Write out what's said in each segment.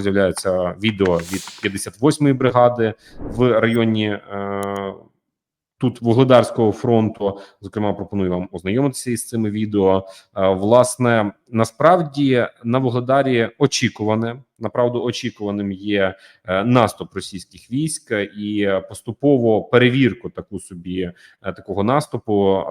з'являється відео від 58-ї бригади в районі е, тут Вугледарського фронту. Зокрема, пропоную вам ознайомитися із цими відео. Е, власне, насправді на Вугледарі очікуване. Направду очікуваним є е, наступ російських військ і поступово перевірку таку собі е, такого наступу е,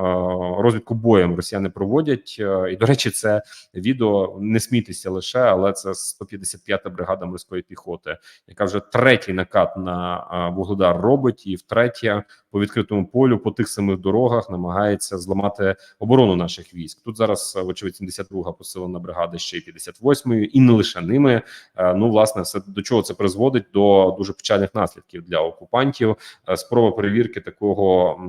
розвідку боєм росіяни проводять. І до речі, це відео не смійтеся лише, але це 155-та бригада морської піхоти, яка вже третій накат на Вугледар робить, і втретє по відкритому полю по тих самих дорогах намагається зламати оборону наших військ. Тут зараз вочевидь 72-га посилена бригада ще й 58-ї, і не лише ними. Е, Ну, власне, все до чого це призводить до дуже печальних наслідків для окупантів. Е, Спроба перевірки такого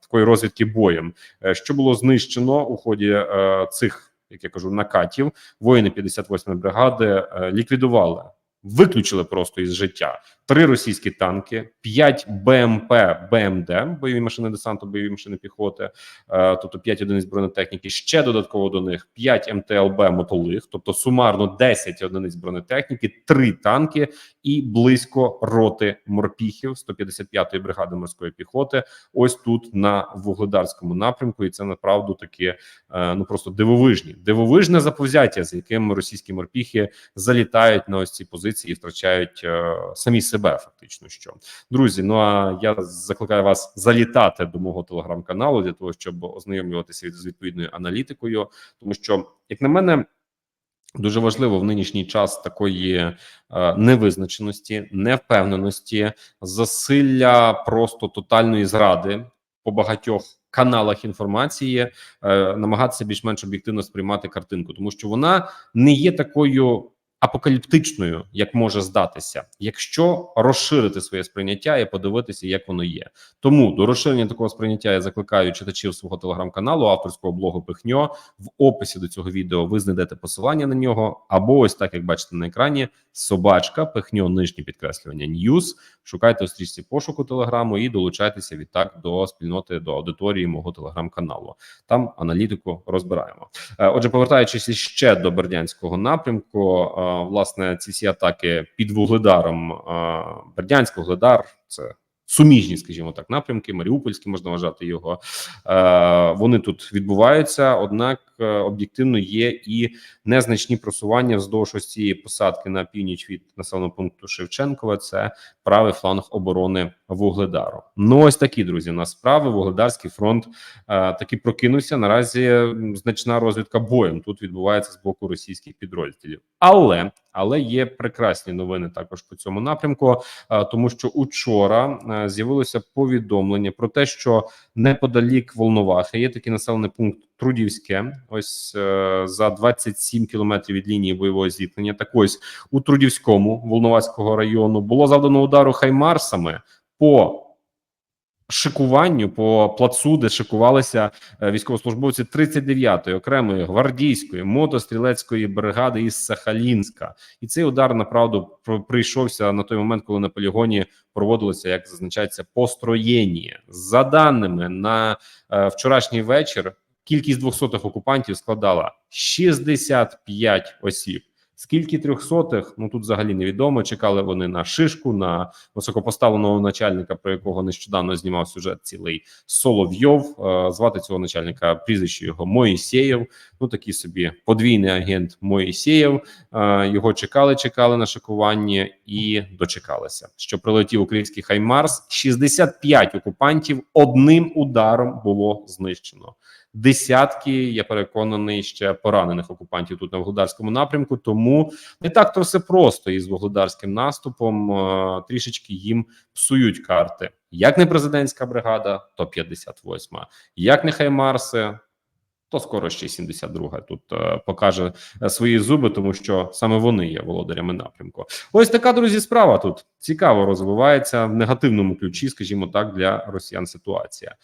такої розвідки боєм, Е, що було знищено у ході цих, як я кажу, накатів. Воїни 58-ї бригади ліквідували. Виключили просто із життя три російські танки, п'ять БМП БМД, бойові машини десанту, бойові машини піхоти, е, тобто п'ять одиниць бронетехніки. Ще додатково до них п'ять МТЛБ мотолиг, тобто сумарно 10 одиниць бронетехніки, три танки і близько роти морпіхів 155-ї бригади морської піхоти. Ось тут на вугледарському напрямку, і це направду таке ну просто дивовижні, дивовижне заповзяття, з яким російські морпіхи залітають на ось ці позиції і втрачають е, самі себе. Фактично, що друзі. Ну а я закликаю вас залітати до мого телеграм-каналу для того, щоб ознайомлюватися з відповідною аналітикою, тому що, як на мене. Дуже важливо в нинішній час такої е, невизначеності, невпевненості, засилля просто тотальної зради по багатьох каналах інформації, е, намагатися більш-менш об'єктивно сприймати картинку, тому що вона не є такою апокаліптичною, як може здатися, якщо розширити своє сприйняття і подивитися, як воно є. Тому до розширення такого сприйняття я закликаю читачів свого телеграм-каналу, авторського блогу Пихньо. В описі до цього відео ви знайдете посилання на нього, або ось так, як бачите на екрані, собачка, пихньо, нижнє підкреслювання Ньюз. Шукайте у стрічці пошуку телеграму і долучайтеся відтак до спільноти до аудиторії мого телеграм-каналу. Там аналітику розбираємо. Е, Отже, повертаючись ще до Бердянського напрямку, е, власне, ці всі атаки під вугледаром е, Бердянськ, Вугледар це. Суміжні, скажімо так, напрямки, Маріупольські можна вважати його. Е, вони тут відбуваються однак об'єктивно є і незначні просування вздовж ось цієї посадки на північ від населеного пункту Шевченкова. Це правий фланг оборони Вугледару. Ну ось такі друзі. У нас справи. Вугледарський фронт е, таки прокинувся. Наразі значна розвідка боєм тут відбувається з боку російських підрозділів, але але є прекрасні новини також по цьому напрямку, е, тому що учора е, з'явилося повідомлення про те, що неподалік Волновахи є такий населений пункт Трудівське, ось е, за 27 кілометрів від лінії бойового зіткнення. Так ось у Трудівському Волноваського району було завдано удару хаймарсами по шикуванню по плацу, де шикувалися е, військовослужбовці 39-ї окремої гвардійської мотострілецької бригади із Сахалінська, і цей удар направду прийшовся на той момент, коли на полігоні проводилося, як зазначається, построєння. За даними на е, вчорашній вечір, кількість двохсотих окупантів складала 65 осіб. Скільки трьохсотих, ну тут взагалі невідомо. Чекали вони на шишку, на високопоставленого начальника, про якого нещодавно знімав сюжет цілий Соловйов. Е, Звати цього начальника прізвище його Моїсеєв. Ну такий собі подвійний агент Моїсеєв. Е, Його чекали, чекали на шикування і дочекалися. Що прилетів український Хаймарс. 65 окупантів одним ударом було знищено. Десятки, я переконаний, ще поранених окупантів тут на Вугледарському напрямку. Тому не так то все просто із вугледарським наступом. Е, Трішечки їм псують карти. Як не президентська бригада, то 58 Як не Хаймарси, то скоро ще й 72 тут е, покаже е, свої зуби, тому що саме вони є володарями напрямку. Ось така друзі справа тут цікаво розвивається в негативному ключі, скажімо так, для росіян ситуація.